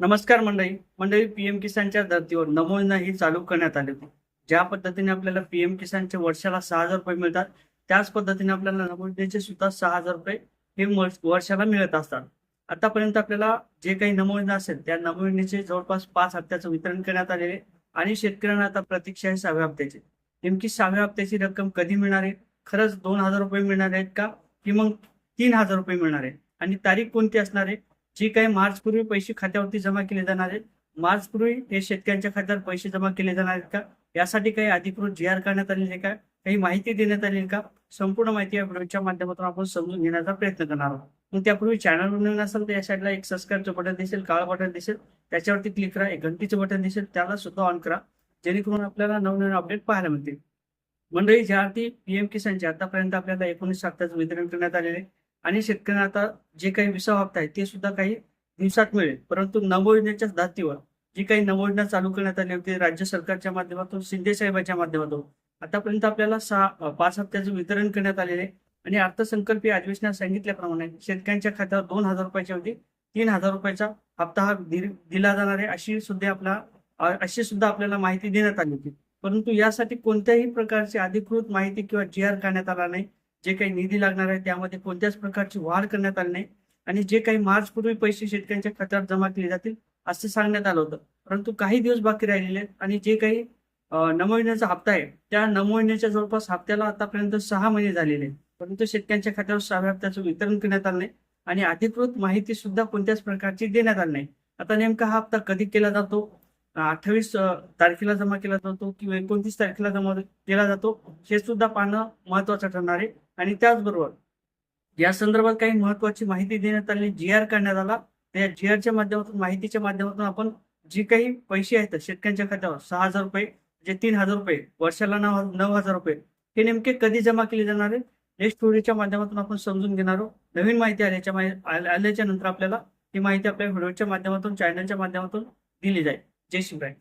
नमस्कार मंडळी. मंडळी पीएम किसानच्या धर्तीवर नमो ही चालू करण्यात आली होती. ज्या पद्धतीने आपल्याला पीएम किसानचे वर्षाला सहा हजार रुपये मिळतात त्याच पद्धतीने आपल्याला नमो सुद्धा सहा हजार रुपये हे वर्षाला मिळत असतात. आतापर्यंत आपल्याला जे काही नमोजना असेल त्या नमोजनेचे जवळपास पाच हप्त्याचं वितरण करण्यात आलेले आणि शेतकऱ्यांना आता प्रतीक्षा आहे सहाव्या हप्त्याची. नेमकी सहाव्या हप्त्याची रक्कम कधी मिळणार आहे? खरंच दोन हजार रुपये मिळणार आहेत का? की मग तीन हजार रुपये मिळणार आहे? आणि तारीख कोणती असणार आहे? जे काही मार्च पूर्वी पैसे खात्यावरती जमा केले जाणार आहेत मार्च पूर्वी हे शेतकऱ्यांच्या खात्यावर पैसे जमा केले जाणार आहेत का? यासाठी काही अधिकृत जी आर करण्यात आलेली आहे का? काही माहिती देण्यात आलेली का? संपूर्ण माहिती या व्हिडिओच्या माध्यमातून आपण समजून घेण्याचा प्रयत्न करणार आहोत. मग त्यापूर्वी चॅनल नवीन असाल तर या साईडला एक सबस्क्राईबचं बटन दिसेल काळं बटन दिसेल त्याच्यावरती क्लिक करा एक घंटीचं बटन दिसेल त्याला सुद्धा ऑन करा जेणेकरून आपल्याला नवनवीन अपडेट पाहायला मिळतील. मंडळी ज्या अर्थी पीएम किसानचे आतापर्यंत आपल्याला एकोणीस हप्त्याचं वितरण करण्यात आलेले आहे. आणि शेतकऱ्यांना आता जे काही विसा हप्ता आहे ते सुद्धा काही दिवसात मिळेल. परंतु नवयोजनेच्याच धातीवर जी काही नवयोजना चालू करण्यात आली होती राज्य सरकारच्या माध्यमातून शिंदे साहेबांच्या माध्यमातून आतापर्यंत आपल्याला सहा पाच हप्त्याचं वितरण करण्यात आलेले आणि अर्थसंकल्पीय अधिवेशनात सांगितल्याप्रमाणे शेतकऱ्यांच्या खात्यावर दोन हजार रुपयाच्या होती तीन हजार रुपयाचा हप्ता हा दि- दिला जाणार आहे अशी सुद्धा आपला अशी सुद्धा आपल्याला माहिती देण्यात आली होती. परंतु यासाठी कोणत्याही प्रकारची अधिकृत माहिती किंवा जी आर करण्यात आला नाही. जे काही निधी लागणार आहे त्यामध्ये कोणत्याच प्रकारची वाढ करण्यात आली नाही. आणि जे काही मार्च पूर्वी पैसे शेतकऱ्यांच्या खात्यावर जमा केले जातील असं सांगण्यात आलं होतं. परंतु काही दिवस बाकी राहिलेले आहेत आणि जे काही नमविण्याचा हप्ता आहे त्या नमविण्याच्या जवळपास हप्त्याला आतापर्यंत सहा महिने झालेले आहेत. परंतु शेतकऱ्यांच्या खात्यावर सहाव्या हप्त्याचं वितरण करण्यात आलं नाही आणि अधिकृत माहिती सुद्धा कोणत्याच प्रकारची देण्यात आली नाही. आता नेमका हा हप्ता कधी केला जातो? अठ्ठावीस तारखेला जमा केला जातो किंवा एकोणतीस तारखेला जमा केला जातो? हे सुद्धा पाहणं महत्वाचं ठरणार आहे. आणि त्याचबरोबर या संदर्भात काही महत्वाची माहिती देण्यात आली जी आर करण्यात आला. त्या जी आरच्या माध्यमातून माहितीच्या माध्यमातून आपण जे काही पैसे आहेत शेतकऱ्यांच्या खात्यावर सहा हजार रुपये जे तीन हजार रुपये वर्षाला नऊ नऊ हजार रुपये हे नेमके कधी जमा केले जाणार आहे नेक्स्ट व्हिडिओच्या माध्यमातून आपण समजून घेणार आहोत. नवीन माहिती आल्याच्या आल्याच्यानंतर आपल्याला ही माहिती आपल्या व्हिडिओच्या माध्यमातून चॅनलच्या माध्यमातून दिली जाईल. जय शिवराय